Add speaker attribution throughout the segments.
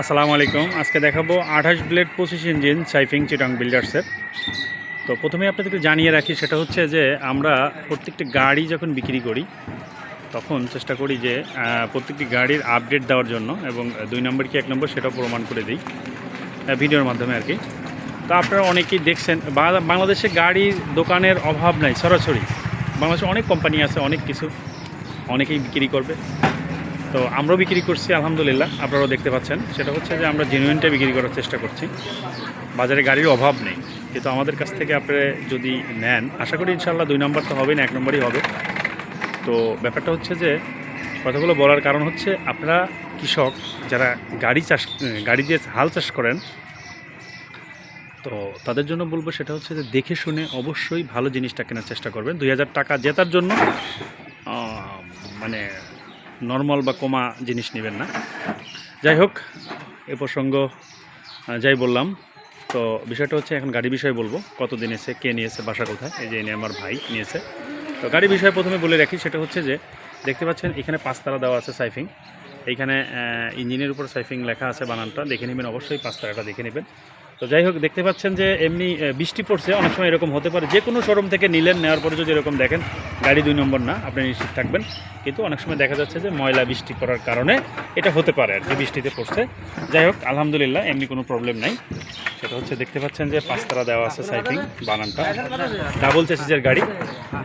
Speaker 1: আসসালামু আলাইকুম। আজকে দেখাবো আঠাশ ব্লেড পঁচিশ ইঞ্জিন সাইফিং চিটং বিল্ডার্সের তো প্রথমে আপনাদেরকে জানিয়ে রাখি, সেটা হচ্ছে যে আমরা প্রত্যেকটি গাড়ি যখন বিক্রি করি, তখন চেষ্টা করি যে প্রত্যেকটি গাড়ির আপডেট দেওয়ার জন্য এবং দুই নম্বর কি এক নম্বর সেটাও প্রমাণ করে দিই ভিডিওর মাধ্যমে আর কি। তো আপনারা অনেকেই দেখছেন বাংলাদেশে গাড়ির দোকানের অভাব নাই, সরাসরি। বাংলাদেশে অনেক কোম্পানি আছে, অনেক কিছু, অনেকেই বিক্রি করবে। তো আমরাও বিক্রি করছি, আলহামদুলিল্লাহ। আপনারাও দেখতে পাচ্ছেন। সেটা হচ্ছে যে আমরা জেনুইনটা বিক্রি করার চেষ্টা করছি। বাজারে গাড়ির অভাব নেই। কিন্তু আমাদের কাছ থেকে আপনি যদি নেন, আশা করি ইনশাল্লাহ দুই নম্বর তো হবে না, এক নম্বরই হবে। তো ব্যাপারটা হচ্ছে যে, কথাগুলো বলার কারণ হচ্ছে, আপনারা কৃষক যারা গাড়ি চাষ, গাড়ি দিয়ে হাল চাষ করেন, তো তাদের জন্য বলব সেটা হচ্ছে যে, দেখে শুনে অবশ্যই ভালো জিনিসটা কেনার চেষ্টা করবেন। দুই হাজার টাকা জেতার জন্য মানে নর্মাল বা কমা জিনিস নেবেন না। যাই হোক, এ প্রসঙ্গ যাই বললাম। তো বিষয়টা হচ্ছে, এখন গাড়ি বিষয়ে বলব। কত দিন এসে, কে নিয়েছে, বাসা কোথায়? এই যে এনে আমার ভাই নিয়েছে। তো গাড়ি বিষয়ে প্রথমে বলে রাখি, সেটা হচ্ছে যে, দেখতে পাচ্ছেন, এখানে পাঁচতারা দেওয়া আছে সাইফিং। এইখানে ইঞ্জিনের উপর সাইফিং লেখা আছে বানানটা। দেখে নেবেন অবশ্যই পাঁচতারাটা দেখে নেবেন। তো যাই হোক, দেখতে পাচ্ছেন যে, এমনি বৃষ্টি পড়ছে। অনেক সময় এরকম হতে পারে যে কোনো শোরুম থেকে নিলেন, নেওয়ার পরে যদি এরকম দেখেন গাড়ি দুই নম্বর না, আপনি নিশ্চিত থাকবেন। কিন্তু অনেক সময় দেখা যাচ্ছে যে ময়লা বৃষ্টি পড়ার কারণে এটা হতে পারে আর কি, বৃষ্টিতে পড়ছে। যাই হোক, আলহামদুলিল্লাহ, এমনি কোনো প্রবলেম নাই। সেটা হচ্ছে দেখতে পাচ্ছেন যে পাঁচতারা দেওয়া আছে সাইফিং বানানটা ডাবল চেসিসের গাড়ি।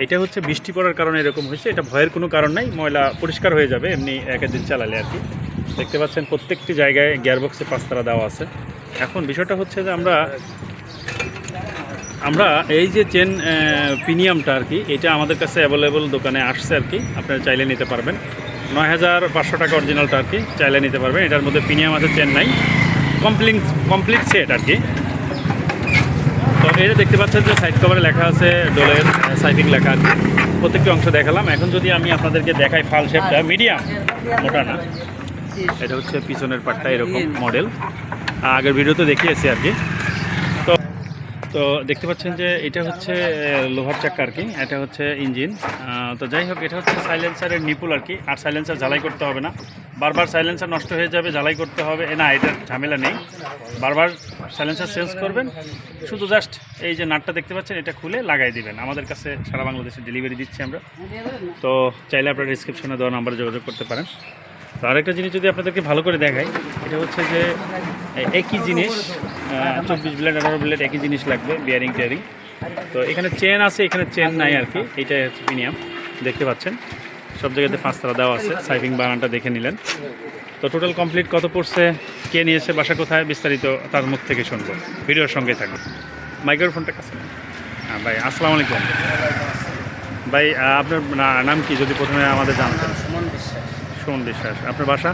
Speaker 1: এটা হচ্ছে বৃষ্টি পড়ার কারণে এরকম হয়েছে। এটা ভয়ের কোনো কারণ নাই। ময়লা পরিষ্কার হয়ে যাবে, এমনি এক দিন চালালে আর কি। দেখতে পাচ্ছেন প্রত্যেকটি জায়গায় গিয়ারবক্সে পাঁচতারা দেওয়া আছে। এখন বিষয়টা হচ্ছে যে আমরা আমরা এই যে চেন প্রিমিয়ামটা আর কি, এটা আমাদের কাছে অ্যাভেলেবল দোকানে আসছে আর কি। আপনারা চাইলে নিতে পারবেন। নয় হাজার পাঁচশো টাকা অরিজিনালটা আর কি, চাইলে নিতে পারবেন। এটার মধ্যে প্রিমিয়াম আছে, চেন নাই। কমপ্লিট কমপ্লিট সেট আর কি। তো এটা দেখতে পাচ্ছেন যে সাইড কভারে লেখা আছে ডোলের সাইফিং লেখা আছে। প্রত্যেকটি অংশ দেখালাম। এখন যদি আমি আপনাদেরকে দেখাই ফাল শেপটা মিডিয়াম মোটা না। এটা হচ্ছে পিছনের পাটটা এরকম মডেল আগের ভিডিওতে দেখিয়েছি আর কি। তো দেখতে পাচ্ছেন যে এটা হচ্ছে লোহার চাক্কা আর কি, এটা হচ্ছে ইঞ্জিন। তো যাই হোক, এটা হচ্ছে সাইলেন্সারের নিপুল আর কি, আর সাইলেন্সার ঝালাই করতে হবে না। বারবার সাইলেন্সার নষ্ট হয়ে যাবে ঝালাই করতে হবে না, এটার ঝামেলা নেই। বারবার সাইলেন্সার চেঞ্জ করবেন, শুধু জাস্ট এই যে নাটটা দেখতে পাচ্ছেন, এটা খুলে লাগাই দিবেন। আমাদের কাছে সারা বাংলাদেশে ডেলিভারি দিচ্ছি আমরা। তো চাইলে আপনারা ডিসক্রিপশনে দেওয়া নাম্বারে যোগাযোগ করতে পারেন। তো আরেকটা জিনিস যদি আপনাদেরকে ভালো করে দেখাই, এটা হচ্ছে যে একই জিনিস চব্বিশ ব্লেড, আঠারো ব্লেড একই জিনিস লাগবে বিয়ারিং টিয়ারিং তো এখানে চেন আছে, এখানে চেন নাই আর কি এইটাই হচ্ছে প্রিমিয়াম দেখতে পাচ্ছেন। সব জায়গাতে পাঁচতলা দেওয়া আছে, সাইফিং বাগানটা দেখে নিলেন। তো টোটাল কমপ্লিট কত পড়ছে, কে নিয়েছে, বাসা কোথায়, বিস্তারিত তার মুখ থেকে শুনব। ভিডিওর সঙ্গে থাকবে মাইক্রোফোনটা কাছে। হ্যাঁ ভাই, আসসালামু আলাইকুম। ভাই আপনার নাম কি? যদি প্রথমে আমাদের জানতেন।
Speaker 2: সুমন বিশ্বাস।
Speaker 1: সুমন বিশ্বাস? আপনার বাসা?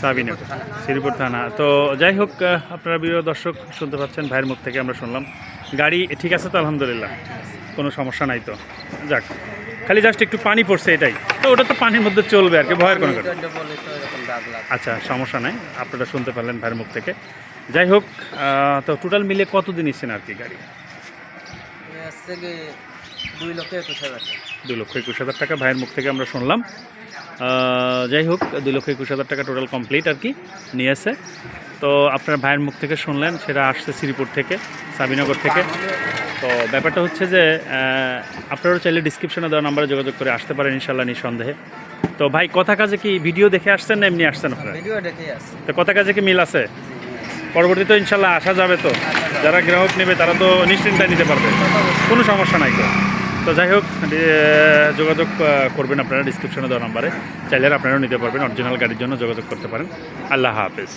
Speaker 2: সাবিনগর
Speaker 1: শ্রীপুর থানা। তো যাই হোক আপনারা প্রিয় দর্শক শুনতে পাচ্ছেন ভাইয়ের মুখ থেকে আমরা শুনলাম। গাড়ি ঠিক আছে তো আলহামদুলিল্লাহ? কোনো সমস্যা নাই তো। যাক খালি জাস্ট একটু পানি পড়ছে এটাই। তো ওটা তো পানির মধ্যে চলবে আর কি ভয়ের কোনো আচ্ছা সমস্যা নাই আপনারা শুনতে পারলেন ভাইয়ের মুখ থেকে। যাই হোক তো টোটাল মিলে কত দিন এসছেন আর কি গাড়ি?
Speaker 2: দুই লক্ষ একুশ হাজার টাকা।
Speaker 1: দু লক্ষ একুশ হাজার টাকা ভাইয়ের মুখ থেকে আমরা শুনলাম। যাই হোক দুই লক্ষ একুশ হাজার টাকা টোটাল কমপ্লিট আর কি নিয়েছে। তো আপনার ভাইয়ের মুখ থেকে শুনলেন সেটা আসছে শ্রীপুর থেকে সাবিনগর থেকে। তো ব্যাপারটা হচ্ছে যে আপনারাও চাইলে ডিসক্রিপশনে দেওয়া নাম্বারে যোগাযোগ করে আসতে পারেন ইনশাল্লাহ নিঃসন্দেহে। তো ভাই কথা কাজে কি ভিডিও দেখে আসছেন না এমনি আসছেন আপনারা?
Speaker 2: ভিডিও দেখেই আসছে।
Speaker 1: তো কথা কাজে কি মিল আছে? পরবর্তীতে ইনশাল্লাহ আসা যাবে তো। যারা গ্রাহক নেবে, তারা তো নিশ্চিন্তায় নিতে পারবে। কোনো সমস্যা নাই তো। তো যাই হোক যোগাযোগ করবেন আপনারা ডিসক্রিপশনে দেওয়া নাম্বারে চাইলে আপনারাও নিতে পারবেন অরিজিনাল গাড়ির জন্য যোগাযোগ করতে পারেন। আল্লাহ হাফেজ।